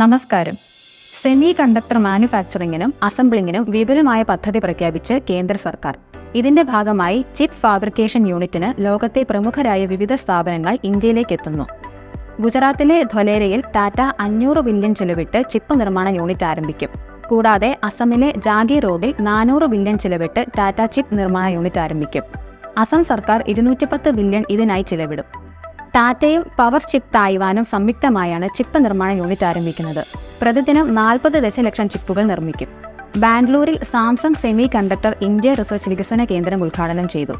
നമസ്കാരം. Semi conductor മാനുഫാക്ചറിങ്ങിനും അസംബ്ലിങ്ങിനും വിപുലമായ പദ്ധതി പ്രഖ്യാപിച്ച് കേന്ദ്ര സർക്കാർ. ഇതിന്റെ ഭാഗമായി ചിപ്പ് ഫാബ്രിക്കേഷൻ യൂണിറ്റിന് ലോകത്തെ പ്രമുഖരായ വിവിധ സ്ഥാപനങ്ങൾ ഇന്ത്യയിലേക്ക് എത്തുന്നു. ഗുജറാത്തിലെ ധൊലേരയിൽ ടാറ്റ അഞ്ഞൂറ് ബില്യൺ ചിലവിട്ട് ചിപ്പ് നിർമ്മാണ യൂണിറ്റ് ആരംഭിക്കും. കൂടാതെ അസമിലെ ജാഗി റോഡിൽ നാനൂറ് ബില്യൺ ചിലവിട്ട് ടാറ്റ ചിപ്പ് നിർമ്മാണ യൂണിറ്റ് ആരംഭിക്കും. അസം സർക്കാർ ഇരുന്നൂറ്റിപ്പത്ത് ബില്യൺ ഇതിനായി ചിലവിടും. ടാറ്റയും പവർ ചിപ്പ് തായ്വാനും സംയുക്തമായാണ് ചിപ്പ് നിർമ്മാണ യൂണിറ്റ് ആരംഭിക്കുന്നത്. പ്രതിദിനം നാൽപ്പത് ദശലക്ഷം ചിപ്പുകൾ നിർമ്മിക്കും. ബാംഗ്ലൂരിൽ Samsung semiconductor India research വികസന കേന്ദ്രം ഉദ്ഘാടനം ചെയ്തു.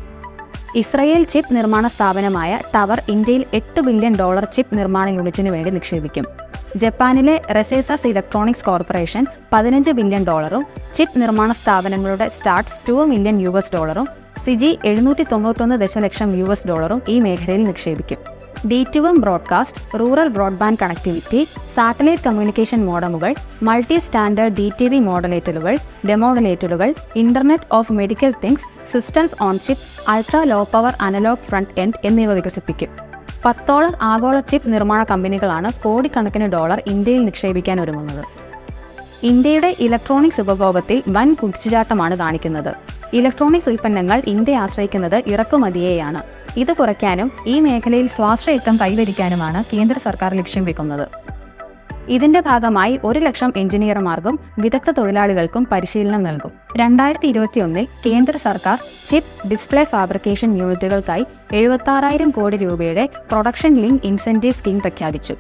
ഇസ്രയേൽ ചിപ്പ് നിർമ്മാണ സ്ഥാപനമായ ടവർ ഇന്ത്യയിൽ എട്ട് ബില്യൺ ഡോളർ ചിപ്പ് നിർമ്മാണ യൂണിറ്റിന് വേണ്ടി നിക്ഷേപിക്കും. ജപ്പാനിലെ റെസേസസ് ഇലക്ട്രോണിക്സ് കോർപ്പറേഷൻ പതിനഞ്ച് ബില്യൺ ഡോളറും ചിപ്പ് നിർമ്മാണ സ്ഥാപനങ്ങളുടെ starts two million U S ഡോളറും സിജി എഴുന്നൂറ്റി തൊണ്ണൂറ്റൊന്ന് ദശലക്ഷം യു എസ് ഡോളറും ഈ മേഖലയിൽ നിക്ഷേപിക്കും. D two M broadcast rural broadband connectivity satellite communication മോഡമുകൾ multi standard D T V മോഡലേറ്ററുകൾ ഡെമോഡലേറ്ററുകൾ internet of medical things systems on chip ultra low power analog front end എന്നിവ വികസിപ്പിക്കും. പത്തോളം ആഗോള ചിപ്പ് നിർമ്മാണ കമ്പനികളാണ് കോടിക്കണക്കിന് ഡോളർ ഇന്ത്യയിൽ നിക്ഷേപിക്കാൻ ഒരുങ്ങുന്നത്. ഇന്ത്യയുടെ ഇലക്ട്രോണിക്സ് ഉപഭോഗത്തിൽ വൻ കുതിച്ചുചാട്ടമാണ് കാണിക്കുന്നത്. ഇലക്ട്രോണിക്സ് ഉൽപ്പന്നങ്ങൾ ഇന്ത്യ ആശ്രയിക്കുന്നത് ഇറക്കുമതിയെയാണ്. ഇത് കുറയ്ക്കാനും ഈ മേഖലയിൽ സ്വാശ്രയത്വം കൈവരിക്കാനുമാണ് കേന്ദ്ര സർക്കാർ ലക്ഷ്യം വെക്കുന്നത്. ഇതിന്റെ ഭാഗമായി ഒരു ലക്ഷം എഞ്ചിനീയർമാർക്കും വിദഗ്ധ തൊഴിലാളികൾക്കും പരിശീലനം നൽകും. രണ്ടായിരത്തി ഇരുപത്തിയൊന്നിൽ കേന്ദ്ര സർക്കാർ ചിപ്പ് ഡിസ്പ്ലേ ഫാബ്രിക്കേഷൻ യൂണിറ്റുകൾക്കായി എഴുപത്താറായിരം കോടി രൂപയുടെ പ്രൊഡക്ഷൻ ലിങ്ക് ഇൻസെന്റീവ് സ്കീം പ്രഖ്യാപിച്ചു.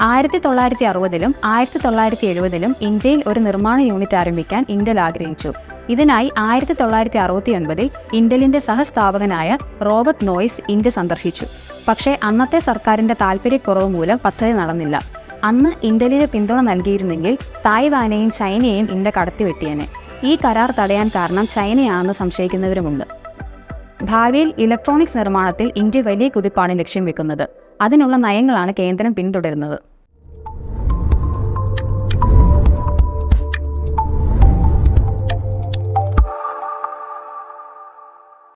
ആയിരത്തി തൊള്ളായിരത്തി അറുപതിലും ആയിരത്തി തൊള്ളായിരത്തി എഴുപതിലും ഇന്ത്യയിൽ ഒരു നിർമ്മാണ യൂണിറ്റ് ആരംഭിക്കാൻ ഇന്റൽ ആഗ്രഹിച്ചു. ഇതിനായി ആയിരത്തി തൊള്ളായിരത്തി അറുപത്തി ഒൻപതിൽ ഇന്റലിന്റെ സഹസ്ഥാപകനായ റോബർട്ട് നോയ്സ് ഇന്ത്യ സന്ദർശിച്ചു. പക്ഷേ അന്നത്തെ സർക്കാരിന്റെ താൽപ്പര്യക്കുറവ് മൂലം പദ്ധതി നടന്നില്ല. അന്ന് ഇന്ത്യയിലെ പിന്തുണ നൽകിയിരുന്നെങ്കിൽ തായ്വാനെയും ചൈനയെയും ഇന്ത്യ കടത്തിവെട്ടിയേനെ. ഈ കരാർ തടയാൻ കാരണം ചൈനയാണെന്ന് സംശയിക്കുന്നവരുമുണ്ട്. ഭാവിയിൽ ഇലക്ട്രോണിക്സ് നിർമ്മാണത്തിൽ ഇന്ത്യ വലിയ കുതിപ്പാണ് ലക്ഷ്യം വെക്കുന്നത്. അതിനുള്ള നയങ്ങളാണ് കേന്ദ്രം പിന്തുടരുന്നത്.